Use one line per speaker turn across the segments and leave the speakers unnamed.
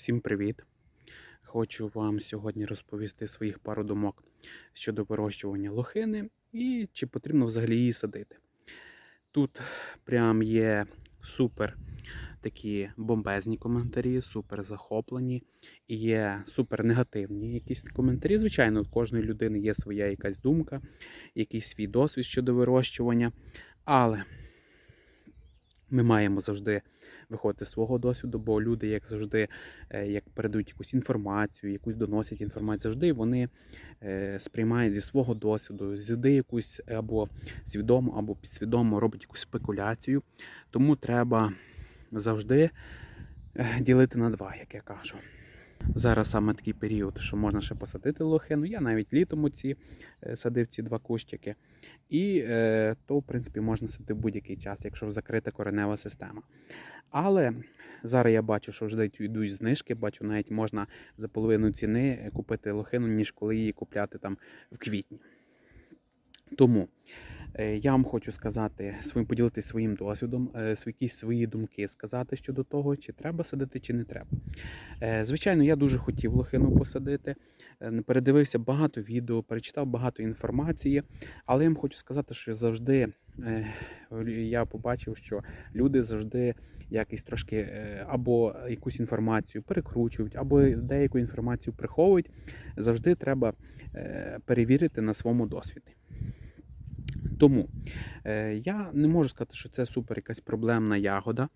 Всім привіт! Хочу вам сьогодні розповісти своїх пару думок щодо вирощування лохини і чи потрібно взагалі її садити. Тут прям є супер такі бомбезні коментарі, супер захоплені і є супер негативні якісь коментарі. Звичайно, у кожної людини є своя якась думка, якийсь свій досвід щодо вирощування. Але ми маємо завжди виходити з свого досвіду, бо люди, як завжди, е, як передають якусь інформацію, якусь доносять інформацію, завжди вони е, сприймають зі свого досвіду, завжди якусь або свідомо, або підсвідомо роблять якусь спекуляцію. Тому треба завжди е, ділити на два, як я кажу. Зараз саме такий період, що можна ще посадити лохину. Я навіть літом оці е, садив ці два кущики. І е, то, в принципі, можна садити будь-який час, якщо закрита коренева система. Але зараз я бачу, що вже йдуть знижки, бачу, навіть можна за половину ціни купити лохину, ніж коли її купляти там в квітні. Тому я вам хочу сказати, своїм поділитися своїм досвідом, е, якісь свої думки сказати щодо того, чи треба садити, чи не треба. Е, Звичайно, я дуже хотів лохину посадити. е, Передивився багато відео, перечитав багато інформації, але я вам хочу сказати, що завжди е, я побачив, що люди завжди якось трошки е, або якусь інформацію перекручують, або деяку інформацію приховують. Завжди треба е, перевірити на своєму досвіді. Тому е, я не можу сказати, що це супер якась проблемна ягода.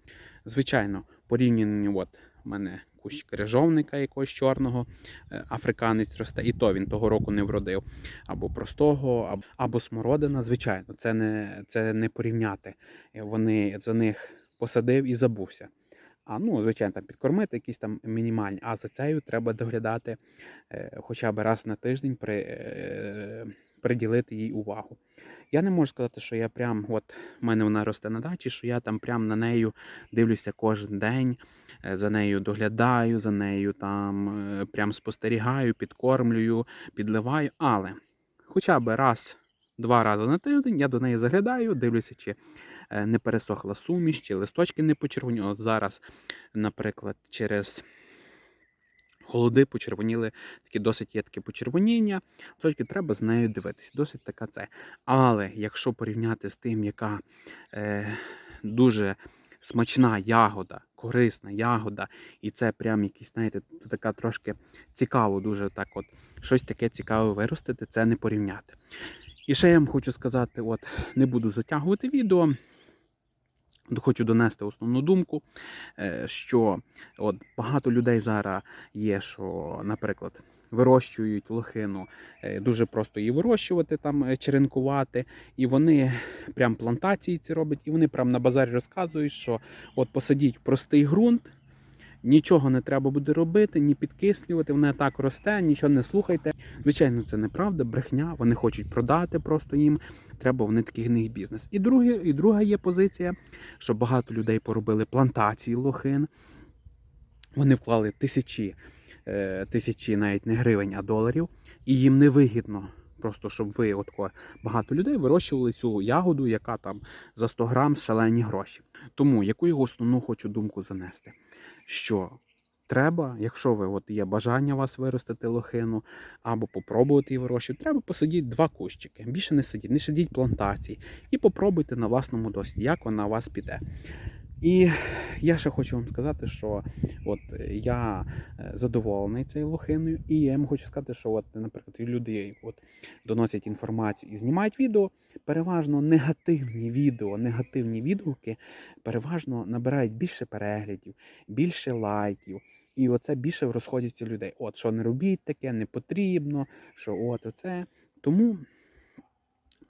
Звичайно, порівняно, от у мене кущ крижовника якогось чорного, е, африканець росте, і то він того року не вродив. Або простого, або, або смородина. Звичайно, це не, це не порівняти. Е, Вони за них посадив і забувся. А ну, звичайно, там підкормити якісь там мінімальні. А за цею треба доглядати е, хоча б раз на тиждень при, е, приділити їй увагу. Я не можу сказати, що я прям, от в мене вона росте на дачі, що я там прям на нею дивлюся кожен день, е, за нею доглядаю, за нею там е, прям спостерігаю, підкормлюю, підливаю. Але хоча б раз, два рази на тиждень я до неї заглядаю, дивлюся, чи е, не пересохла суміш, чи листочки не почервоні. От зараз, наприклад, через холоди почервоніли такі досить є таке почервоніння. Тільки треба з нею дивитися. Досить така це. Але якщо порівняти з тим, яка е, дуже смачна ягода, корисна ягода, і це прям якісь, знаєте, така трошки цікаво, дуже так от щось таке цікаве виростити, це не порівняти. І ще я вам хочу сказати: от не буду затягувати відео. Хочу донести основну думку, е, що от багато людей зараз є, що, наприклад, вирощують лохину, е, дуже просто її вирощувати, там е, черенкувати, і вони прям плантації ці роблять, і вони прям на базарі розказують, що от посадіть простий ґрунт. Нічого не треба буде робити, ні підкислювати, вона так росте, нічого не слухайте. Звичайно, це неправда, брехня. Вони хочуть продати просто їм. Треба вони такий гний бізнес. І друге, і друга є позиція, що багато людей поробили плантації лохин. Вони вклали тисячі, е, тисячі навіть не гривень, а доларів, і їм не вигідно. Просто щоб ви отко багато людей вирощували цю ягоду, яка там за 100 грам шалені гроші. Тому яку його основну хочу думку занести, що треба, якщо ви от є бажання вас виростити лохину або попробувати її вирощувати, треба посадіть два кущики. Більше не сидіть, не сидіть плантації і попробуйте на власному досвіді, як вона у вас піде. І я ще хочу вам сказати, що от я е, задоволений цією лохиною, і я вам хочу сказати, що от, наприклад, люди от доносять інформацію і знімають відео. Переважно негативні відео, негативні відгуки переважно набирають більше переглядів, більше лайків. І оце більше розходяться людей. От що не робіть таке, не потрібно, що от оце. Тому,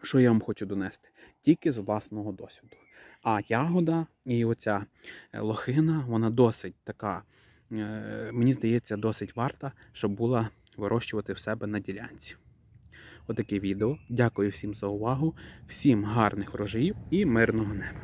що я вам хочу донести? Тільки з власного досвіду. А ягода і оця е, лохина, вона досить така, е, мені здається, досить варта, щоб була вирощувати в себе на ділянці. Отаке відео. Дякую всім за увагу, всім гарних врожаїв і мирного неба.